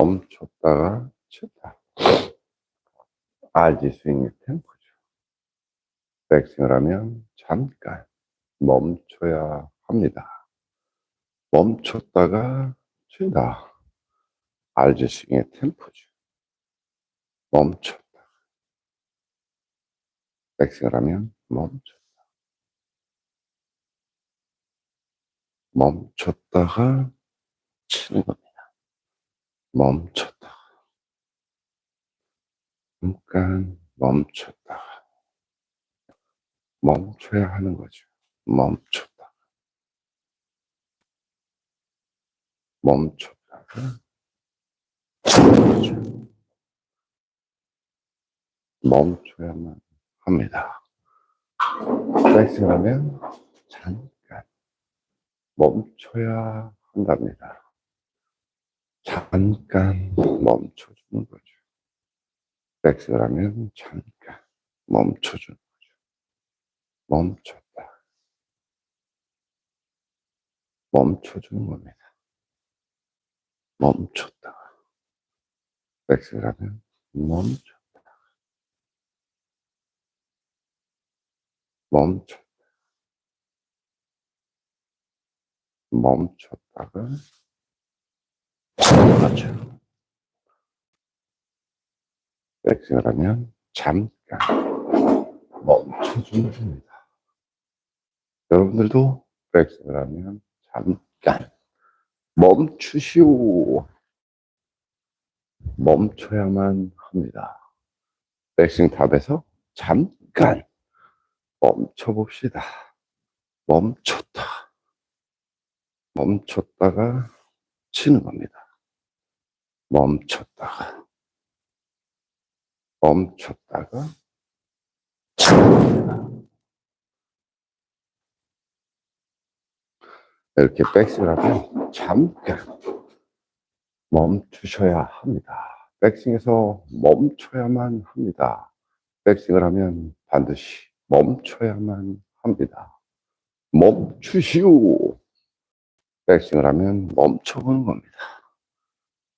멈췄다가 쳤다. RG 스윙의 템포죠. 백스윙을 하면 잠깐 멈춰야 합니다. 멈췄다가 친다. RG 스윙의 템포죠. 멈췄다. 백스윙을 하면 멈췄다. 멈췄다가 치는 겁니다. 멈췄다. 잠깐 멈췄다. 멈춰야 하는 거죠. 멈췄다. 거죠. 멈춰야만 합니다. 백스윙 하면 잠깐 멈춰야 한답니다. 잠깐 멈춰주는 거죠. 백스윙을 하면 잠깐 멈춰주는 거죠. 멈췄다. 멈춰주는 겁니다. 멈췄다. 백스윙을 하면 멈췄다. 멈췄다. 멈췄다가 그렇죠. 백스윙을 하면 잠깐 멈춰주는 겁니다. 여러분들도 백스윙을 하면 잠깐 멈추시오. 멈춰야만 합니다. 백스윙 탑에서 잠깐 멈춰봅시다. 멈췄다. 멈췄다가 치는 겁니다. 멈췄다가 멈췄다가. 이렇게 백스윙을 하면 잠깐 멈추셔야 합니다. 백스윙에서 멈춰야만 합니다. 백스윙을 하면 반드시 멈춰야만 합니다. 멈추시오. 백스윙을 하면 멈춰보는 겁니다.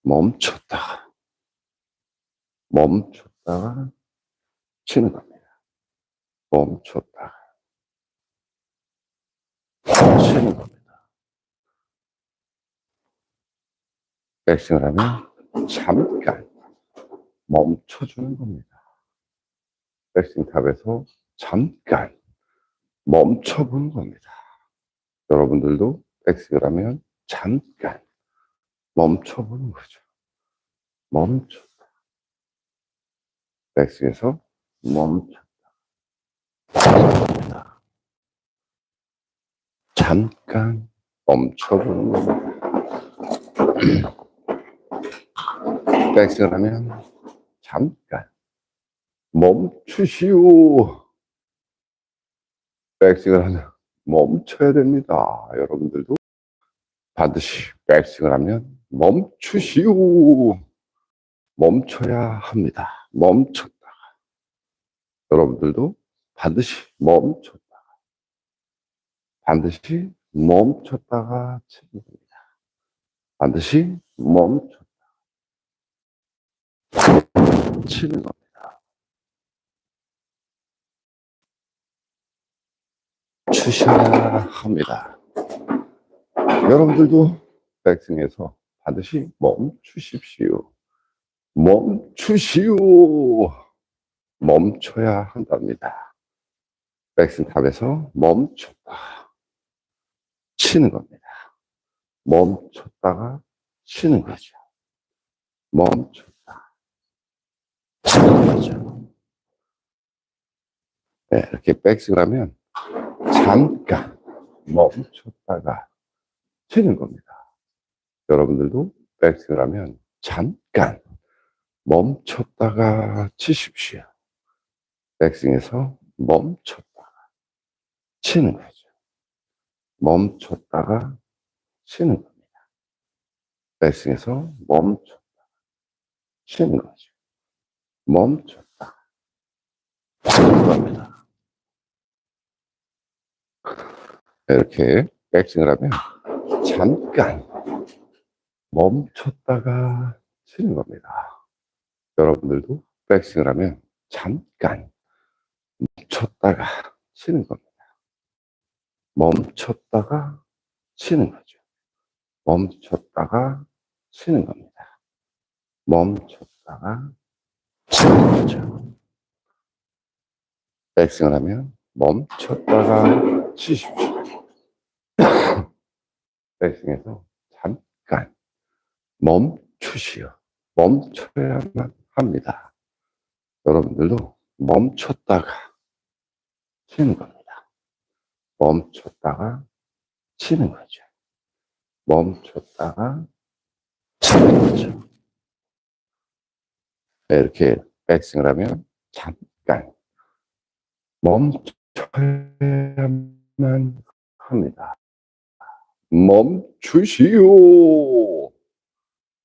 멈췄다가, 멈췄다가 치는 겁니다. 멈췄다가, 치는 겁니다. 백스윙을 하면 잠깐 멈춰주는 겁니다. 백스윙 탑에서 잠깐 멈춰보는 겁니다. 여러분들도 백스윙을 하면 잠깐 멈춰보는 거죠. 멈췄다. 백스윙에서 멈췄다. 잠깐 멈춰보는 겁니다. 백스윙을 하면 잠깐 멈추시오. 백스윙을 하면 멈춰야 됩니다. 여러분들도 반드시 백스윙을 하면 멈추시오. 멈춰야 합니다. 멈췄다가. 여러분들도 반드시 멈췄다가. 반드시 멈췄다가 겁니다. 반드시 멈췄다가. 치는 겁니다. 주셔야 합니다. 여러분들도 백승에서 반드시 멈추십시오. 멈추시오. 멈춰야 한답니다. 백승 탑에서 멈췄다. 치는 겁니다. 멈췄다가 치는 거죠. 멈췄다. 치는 거죠. 네, 이렇게 백승을 하면 잠깐 멈췄다가 치는 겁니다. 여러분들도 백스윙을 하면 잠깐 멈췄다가 치십시오. 백스윙에서 멈췄다가 치는 거죠. 멈췄다가 치는 겁니다. 백스윙에서 멈췄다가 치는 거죠. 멈췄다가 치는 겁니다. 이렇게 백스윙을 하면 잠깐 멈췄다가 치는 겁니다. 여러분들도 백스윙을 하면 잠깐 멈췄다가 치는 겁니다. 멈췄다가 치는 거죠. 멈췄다가 치는 겁니다. 멈췄다가 치는 거죠. 백스윙을 하면 멈췄다가 치십시오. 백스윙에서 멈추시오. 멈춰야만 합니다. 여러분들도 멈췄다가 치는 겁니다. 멈췄다가 치는 거죠. 멈췄다가 치는 거죠. 네, 이렇게 백스윙을 하면 잠깐 멈춰야만 합니다. 멈추시오.